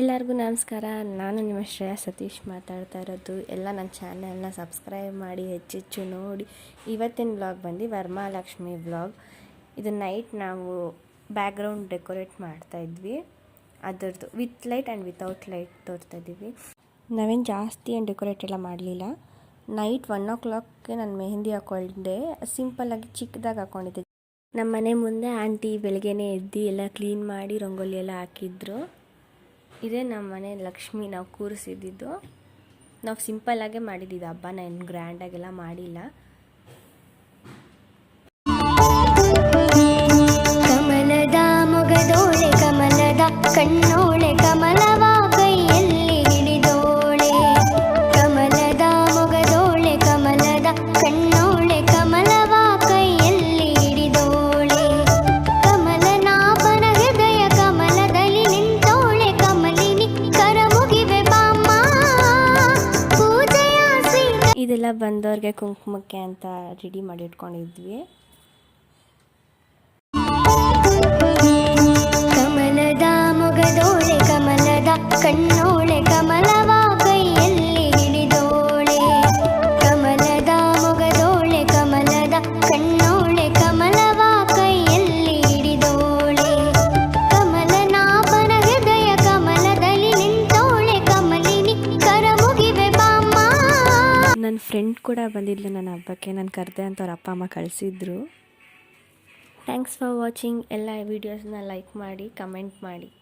ಎಲ್ಲರಿಗೂ ನಮಸ್ಕಾರ. ನಾನು ನಿಮ್ಮ ಶ್ರೇಯಾ ಸತೀಶ್ ಮಾತಾಡ್ತಾ ಇರೋದು. ಎಲ್ಲ ನನ್ನ ಚಾನೆಲ್ನ ಸಬ್ಸ್ಕ್ರೈಬ್ ಮಾಡಿ ಹೆಚ್ಚೆಚ್ಚು ನೋಡಿ. ಇವತ್ತಿನ ವ್ಲಾಗ್ ಬಂದು ವರ್ಮಾಲಕ್ಷ್ಮಿ ವ್ಲಾಗ್ ಇದು ನೈಟ್ ನಾವು ಬ್ಯಾಕ್ಗ್ರೌಂಡ್ ಡೆಕೋರೇಟ್ ಮಾಡ್ತಾ ಇದ್ವಿ. ಅದರದ್ದು with light and without light ತೋರ್ತಾ ಇದ್ದೀವಿ. ನಾವೇನು ಜಾಸ್ತಿ ಏನು ಡೆಕೋರೇಟ್ ಎಲ್ಲ ಮಾಡಲಿಲ್ಲ. ನೈಟ್ ಒನ್ ಓ ಕ್ಲಾಕ್ಗೆ ನಾನು ಮೆಹಂದಿ ಹಾಕ್ಕೊಂಡೆ. ಸಿಂಪಲ್ಲಾಗಿ ಚಿಕ್ಕದಾಗಿ ಹಾಕ್ಕೊಂಡಿದ್ದೆ ನಮ್ಮ ಮನೆ ಮುಂದೆ ಆಂಟಿ ಬೆಳಗ್ಗೆನೇ ಎದ್ದು ಎಲ್ಲ ಕ್ಲೀನ್ ಮಾಡಿ ರಂಗೋಲಿ ಎಲ್ಲ ಹಾಕಿದ್ರು. ಇದೇ ನಮ್ಮ ಮನೆ ಲಕ್ಷ್ಮಿ ನಾವು ಕೂರಿಸಿದ್ದು ನಾವು ಸಿಂಪಲ್ಲಾಗೆ ಮಾಡಿದ್ದು ಹಬ್ಬನ ಏನು ಗ್ರ್ಯಾಂಡಾಗೆಲ್ಲ ಮಾಡಿಲ್ಲ. ಕಮಲದ ಬಂದವ್ರಿಗೆ ಕುಂಕುಮಕ್ಕೆ ಅಂತ ರೆಡಿ ಮಾಡಿ ಇಟ್ಕೊಂಡಿದ್ವಿ. ಕಮಲದ ಮೊಗದೋಳೆ ಕಮಲದ ಕಣ್ಣೋಳೆ ಕಮಲವ ಫ್ರೆಂಡ್ ಕೂಡ ಬಂದಿದ್ಲು ನನ್ನ ಹಬ್ಬಕ್ಕೆ. ನಾನು ಕರೆದೆ ಅಂತ ಅವ್ರ ಅಪ್ಪ, ಅಮ್ಮ ಕಳಿಸಿದ್ರು. ಥ್ಯಾಂಕ್ಸ್ ಫಾರ್ ವಾಚಿಂಗ್ ಎಲ್ಲ ವೀಡಿಯೋಸ್ನ ಲೈಕ್ ಮಾಡಿ ಕಮೆಂಟ್ ಮಾಡಿ.